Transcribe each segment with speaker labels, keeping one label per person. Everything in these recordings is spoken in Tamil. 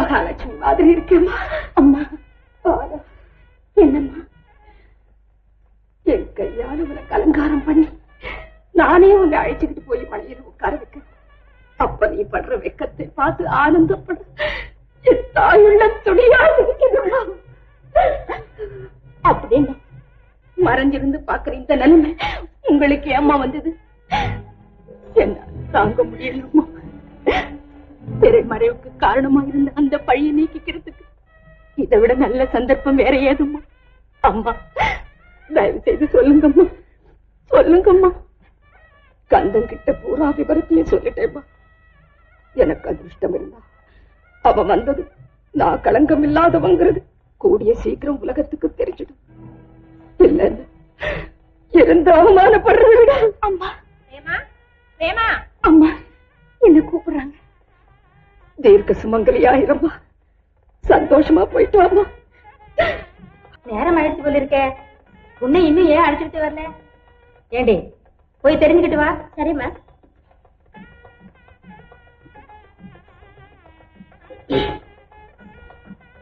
Speaker 1: மாதிரி இருக்கேம்மா. அம்மா பாலா என்னம்மா? என் கையால உன அலங்காரம் பண்ணி நானே உன்னை அழைச்சுக்கிட்டு போய் மலையில உட்கார வைக்க. அப்ப நீ படுற வெக்கத்தை பார்த்து ஆனந்தப்பட. என் தாயுள்ள துணியா இருக்கணும்மா அப்படின்னா மறைஞ்சிருந்து பாக்குற இந்த நிலைமை உங்களுக்கு ஏம்மா வந்தது? என்ன தாங்க முடியலம்மா. திரைமறைவுக்கு காரணமா இருந்த அந்த பழியை நீக்கிக்கிறதுக்கு. இதை விட நல்ல சந்தர்ப்பம் வேற ஏதும்மா? அம்மா தயவு செய்து சொல்லுங்கம்மா. சொல்லுங்கம்மா. கந்தன் கிட்ட பூரா விவரத்தையும் சொல்லிட்டேம்மா. எனக்கு அதிர்ஷ்டம் இருந்தா அவன் வந்தது நான் களங்கம் இல்லாதவங்கிறது கூடிய சீக்கிரம் உலகத்துக்கு தெரிஞ்சிடும். இல்லைன்னு இருந்து அவமானப்படுறத விட அம்மா அம்மா என்ன கூப்பிடுறாங்க? தீர்க்க சுமங்கலியாயிரம்மா. சந்தோஷமா போயிட்டு வாம்மா.
Speaker 2: நேரம் அழைச்சு போலிருக்கே உன்னை இன்னும் ஏன் அழைச்சிட்டு வரல? ஏண்டி போய் தெரிஞ்சுக்கிட்டு வா. சரிம்மா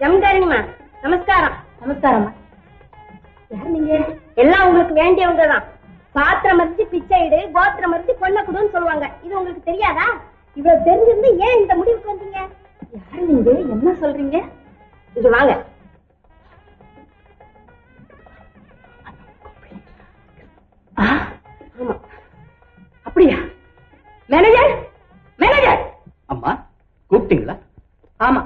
Speaker 2: ஜமீன்தாரிங்கம்மா நமஸ்காரம். நமஸ்காரம்மா. யார் நீங்க? எல்லாம் உங்களுக்கு வேண்டியவங்க தான் பாத்திரம் மறிச்சு பிச்சைடு கோத்திரம் மறிச்சு கொல்ல குடுன்னு சொல்லுவாங்க. இது உங்களுக்கு தெரியாதா? இவ்வளவு தெரிஞ்சிருந்து ஏன் இந்த முடிவுக்கு வந்தீங்க? யாரு நீங்க? என்ன சொல்றீங்க? இங்க வாங்க. அப்படியா? மேனேஜர்? மேனேஜர்?
Speaker 3: அம்மா கூப்பிட்டீங்களா?
Speaker 2: ஆமா.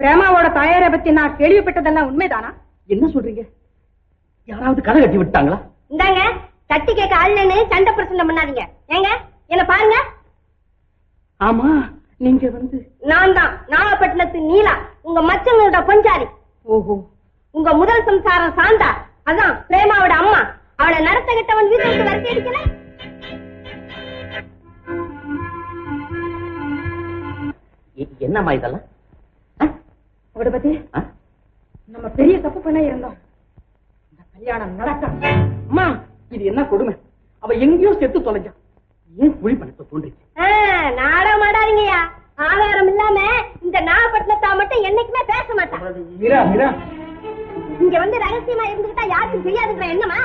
Speaker 2: பிரேமாவோட தாயாரை பத்தி நான் கேள்விப்பட்டதெல்லாம் உண்மைதானா?
Speaker 3: என்ன சொல்றீங்க? யாராவது கதை கட்டி விட்டாங்களா?
Speaker 2: இந்தாங்க தட்டி கேட்க ஆளுன்னு சண்டை பிரச்சனை பண்ணாதீங்க. ஏங்க என்ன பாருங்க.
Speaker 3: ஆமா நீங்க வந்து
Speaker 2: நான் தான் நாகப்பட்டினத்து நீலா உங்க மச்சங்களோட பஞ்சாரி.
Speaker 3: ஓஹோ.
Speaker 2: உங்க முதல் சம்சாரம் சாந்தா அதான் பிரேமாவோட அம்மா. அவளை நடத்த கிட்டவன் வீட்டை விட்டு வரட்டி அடிக்கல
Speaker 3: என்னம்மா இதெல்லாம்?
Speaker 2: அவட பத்தி? நம்ம பெரிய தப்பு பண்ண இருந்தோம். இந்த கல்யாணம் நடக்கணும்
Speaker 3: அம்மா இது என்ன கொடுமை? அவ எங்கேயோ செத்து தொலைஞ்சா. ஏன் குழி பணத்தை தோன்றுச்சு
Speaker 2: நாடகம் மாடாதீங்கய்யா ஆதாரம் இல்லாம இந்த நாகப்பட்டினத்தா மட்டும் என்னைக்குமே பேச மாட்டான் இங்க வந்து ரகசியமா இருந்துகிட்டா யாருக்கும் தெரியாதுங்கிற எண்ணமா?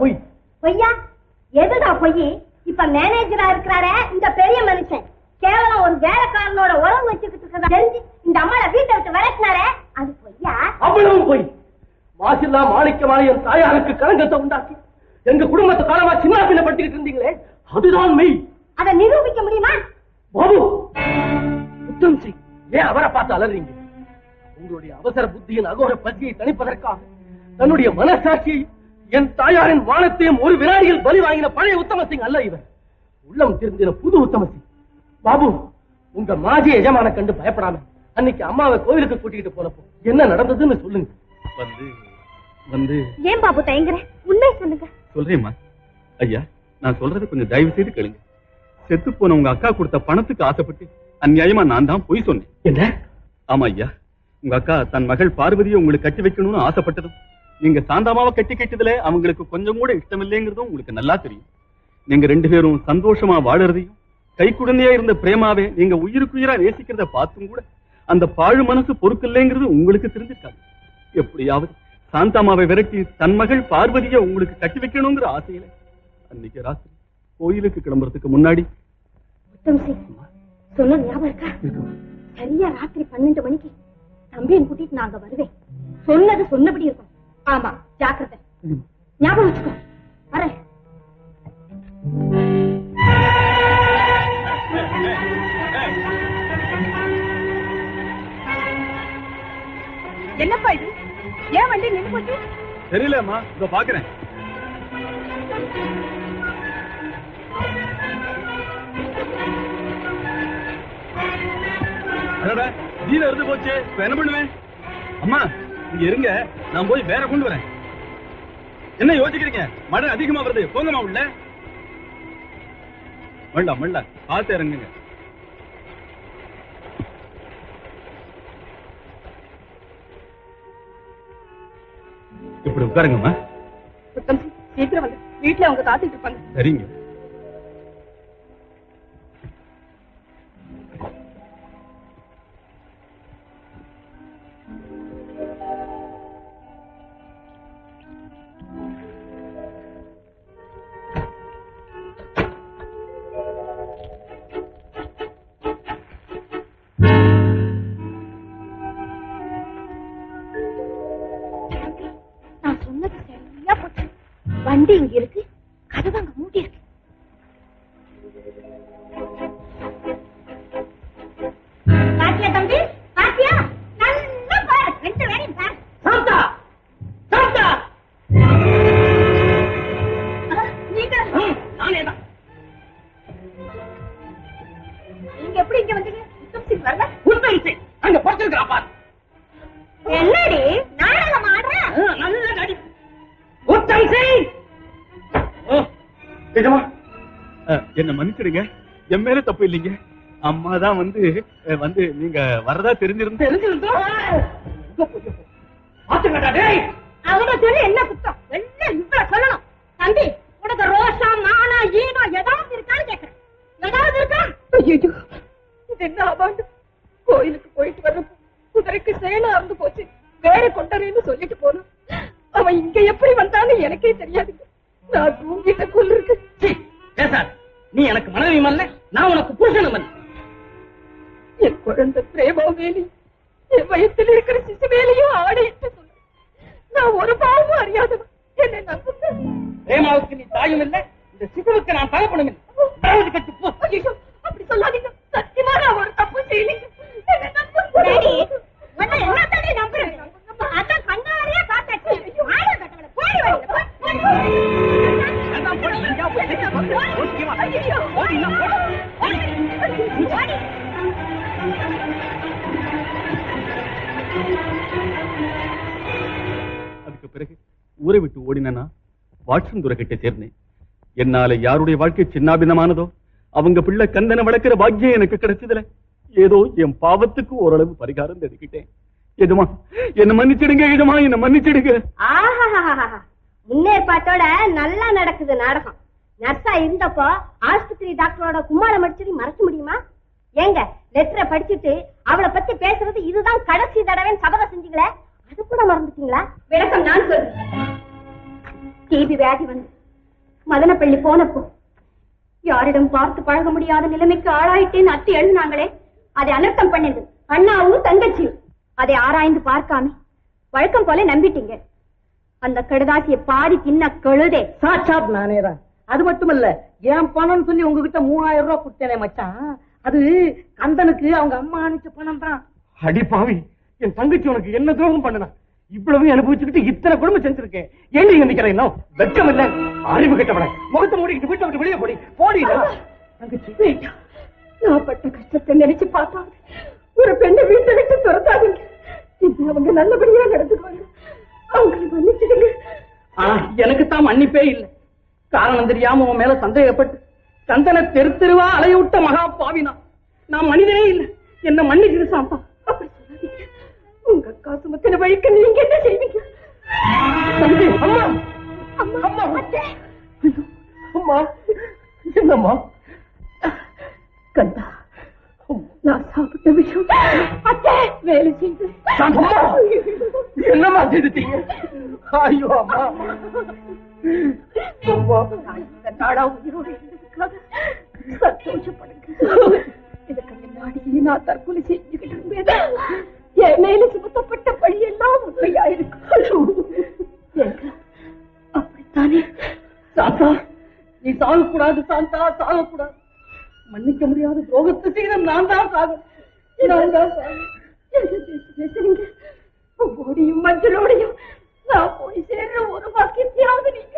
Speaker 3: பொய்?
Speaker 2: பொய்யா? எதுதான் பொய்? இப்ப மேனேஜரா இருக்கிறாரே இந்த பெரிய மனுஷன். கேவலம் ஒரு வேலைக்காரனோட உறவு வச்சுக்கிட்டு இருக்கிறதா தெரிஞ்சு இந்த அம்மாவை வீட்டை விட்டு விரட்டினாரே அது பொய்யா?
Speaker 3: அவ்வளவு பொய். மாசில்லா மாணிக்கமான என் தாயாருக்கு கலங்கத்தை உண்டாக்கி எங்க குடும்பத்தை காலமா சின்ன பின்னப்பட்டுக்கிட்டு இருந்தீங்களே அதுதான் மெய்.
Speaker 2: அதை நிரூபிக்க முடியுமா?
Speaker 3: பாபு புத்தம் சிங் ஏன் அவரை பார்த்து அலறீங்க? உங்களுடைய அவசர புத்தியின் அகோர பசியை தணிப்பதற்காக தன்னுடைய மனசாட்சியை என் தாயாரின் மானத்தையும் ஒரு வினாடியில் பலி வாங்கின பழைய உத்தம சிங் அல்ல இவர் உள்ளம் திருந்தின புது உத்தம சிங் பாபு உங்க மாஜி எஜமான கண்டு பயப்படாம அன்னைக்கு அம்மாவை கோயிலுக்கு கூட்டிக்கிட்டு போனப்போ என்ன நடந்ததுன்னு சொல்லுங்க.
Speaker 4: வந்து வந்து.
Speaker 2: ஏன் பாபு தயங்குற? உண்மை சொல்லுங்க.
Speaker 4: சொல்றேம்மா. ஐயா நான் சொல்றதை கொஞ்சம் தயவு செய்து கேளுங்க. செத்து போன உங்க அக்கா கொடுத்த பணத்துக்கு ஆசைப்பட்டு அநியாயமா நான் தான் பொய் சொன்னேன்.
Speaker 3: என்ன?
Speaker 4: ஆமா ஐயா உங்க அக்கா தன் மகள் பார்வதியை உங்களுக்கு கட்டி வைக்கணும்னு ஆசைப்பட்டதும் நீங்க சாந்தாமாவை கட்டி கட்டதுல அவங்களுக்கு கொஞ்சம் கூட இஷ்டம் இல்லைங்கிறதும் உங்களுக்கு நல்லா தெரியும். நீங்க ரெண்டு பேரும் சந்தோஷமா வாழறதையும் கை குழந்தையா இருந்த பிரேமாவே நீங்க உயிருக்குயிரா நேசிக்கிறத பார்த்தும் கூட அந்த பாழு மனசு பொறுக்கலைங்கிறது உங்களுக்கு தெரிஞ்சிருக்காது. எப்படியாவது சாந்தாமாவை விரட்டி தன் மகள் பார்வதியை உங்களுக்கு கட்டி வைக்கணுங்கிற ஆசையில அன்னைக்கு ராத்திரி கோயிலுக்கு கிளம்புறதுக்கு முன்னாடி
Speaker 2: சொன்ன ஞாபகம் இருக்கா? சரியா ராத்திரி பன்னெண்டு மணிக்கு தம்பியன் கூட்டிட்டு நாங்க வருவேன். சொன்னது சொன்னபடி இருக்கும். ஆமா ஜாக்கிரதை. ஞாபகம் வச்சுக்கோ.
Speaker 1: என்னப்பா இது? ஏன் வண்டி நின்று போச்சு?
Speaker 4: தெரியலம்மா இதோ பாக்குறேன். கீழே இருந்து போச்சு என்ன பண்ணுவேன்? அம்மா இங்க இருங்க நான் போய் வேற கொண்டு வரேன். என்ன யோசிக்கிறீங்க? மழை அதிகமா வருது போங்கம்மா உள்ள. மள்ளா மள்ளா பார்த்து இறங்குங்க. இப்படி உட்காருங்கம்மா.
Speaker 1: சீக்கிரம் வந்து. வீட்டுல அவங்க காத்துட்டு இருப்பாங்க.
Speaker 4: சரிங்க.
Speaker 2: வண்டி
Speaker 3: நிஜமா
Speaker 4: என்ன மன்னிச்சிடுங்க. என் மேல தப்பு இல்லைங்க. அம்மா தான் வந்து வந்து நீங்க வரதா தெரிஞ்சிருந்து
Speaker 3: தெரிஞ்சிருந்தா?
Speaker 2: என்ன குத்தம்? எல்லாம் இவ்வளவு சொல்லணும்? தம்பி உனக்கு ரோஷா மானா ஈனோ ஏதாவது இருக்கான்னு கேக்குறேன். ஏதாவது இருக்கா?
Speaker 1: ஐயோ இது என்ன ஆபாண்டு கோயிலுக்கு போயிட்டு வர்றப்போ குதிரைக்கு சேனா அறுந்து போச்சு. வேற கொண்டறேன்னு சொல்லிட்டு போனான் அவன் இங்க எப்படி வந்தான்னு எனக்கே தெரியாது நான் தூங்கிட்ட கொல் இருக்கு.
Speaker 3: பேசாத. நீ எனக்கு மனைவி மல்ல நான் உனக்கு புருஷனும் அல்ல
Speaker 1: என் குழந்தை பிரேமா வேலி என் வயத்தில் இருக்கிற சிசு வேலையும் ஆடையிட்டு சொன்ன நான் ஒரு பாவமும் அறியாதவன். என்னை நம்புங்க.
Speaker 3: பிரேமாவுக்கு நீ தாயும் இல்ல இந்த சிசுவுக்கு நான் தகப்பனும் இல்லை.
Speaker 4: அதுக்கு பிறகு ஊரை விட்டு ஓடினா வாட்சன் துறை சேர்ந்தேன். என்னால யாருடைய வாழ்க்கை சின்னாபின்னமானதோ? அவங்க பிள்ளை கந்தனை வளர்க்கிற பாக்கியம் எனக்கு கிடைச்சதுல ஏதோ என் பாவத்துக்கு ஓரளவு பரிகாரம் தேடிக்கிட்டேன். எதுமா என்ன மன்னிச்சிடுங்க எதுமா என்ன மன்னிச்சிடுங்க.
Speaker 2: ஆஹாஹாஹாஹா. முன்னேற்பாட்டோட நல்லா நடக்குது நாடகம். நர்ஸா இருந்தப்போ ஆஸ்பத்திரி டாக்டரோட கும்மாளம் அடிச்சது மறைக்க முடியுமா? ஏங்க லெட்டரை படிச்சுட்டு அவளை பத்தி பேசுறது இதுதான் கடைசி தடவை சபதம் செஞ்சீங்களே? அது கூட மறந்துட்டீங்களா? விளக்கம் நான் சொல்றேன். டிபி வியாதி வந்து மதனப்பள்ளி போனப்போ யாரிடம் பார்த்து பழக முடியாத நிலைமைக்கு ஆளாயிட்டேன்னு அத்தி எழுதினாங்களே அதை அனர்த்தம் பண்ணது அண்ணாவும் தங்கச்சியும். அதை ஆராய்ந்து பார்க்காம வழக்கம் போல நம்பிட்டீங்க. அந்த கடுதாசியை பாதி தின்ன கழுதே.
Speaker 3: சாட்சாத் நானே தான் அது மட்டும் இல்ல என் பணம்னு சொல்லி உங்ககிட்ட மூவாயிரம் ரூபாய் கொடுத்தேனே மச்சான். அது கந்தனுக்கு அவங்க அம்மா அனுப்பிச்ச பணம் தான் அடி பாவி என் தங்கச்சி உனக்கு என்ன துரோகம் பண்ணனா? இவ்வளவு அனுபவிச்சுக்கிட்டு இத்தனை குடும்பம் செஞ்சிருக்கேன். ஏன் நீங்க நிக்கிறேன் வெட்கம் இல்ல. அறிவு கெட்டவன. முகத்தை மூடிக்கிட்டு வீட்டை விட்டு வெளியே போடி. போடி. தங்கச்சி
Speaker 1: நான் பட்ட கஷ்டத்தை நினைச்சு பார்த்தா ஒரு பெண்ணை வீட்டை விட்டு துரத்தாதீங்க. இது அவங்க நல்லபடியா நடந்துக்குவாங்க. அவங்களை மன்னிச்சிடுங்க.
Speaker 3: எனக்கு தான் மன்னிப்பே இல்ல. காரணம் தெரியாம உன் மேல சந்தேகப்பட்டு கந்தனை தெரு தெருவா அலையூட்ட மகா பாவினா. நான் மனிதனே இல்ல. என்ன மன்னிச்சிரு சாந்தா
Speaker 1: அப்படி சொல்லாதீங்க. உங்க அக்கா சுமத்தின வழிக்கு நீங்க என்ன செய்வீங்க?
Speaker 3: அம்மா.
Speaker 1: அம்மா
Speaker 3: அம்மா. என்னம்மா?
Speaker 1: கந்தா. நான் சாப்பிட்ட விஷயம் அத்தை வேலை செய்து.
Speaker 3: அம்மா என்னம்மா செய்துட்டீங்க? ஐயோ அம்மா.
Speaker 1: நாடா உயிரோடு சந்தோஷப்படுங்க. இதுக்கு முன்னாடி நான் தற்கொலை செஞ்சுக்கிட்டு இருந்தேன். என் மேல சுமத்தப்பட்ட பழியெல்லாம் உண்மையா இருக்கும் ஏங்க, அப்படித்தானே?
Speaker 3: சாந்தா நீ சாகக்கூடாது சாந்தா சாகக்கூடாது. மன்னிக்க முடியாத துரோகத்தை செய்த நான் தான் சாகு நான் தான்
Speaker 1: ஓடியும் மஞ்சளோடையும் நான் போய் சேர்ற ஒரு வாக்கியத்தையாவது நீங்க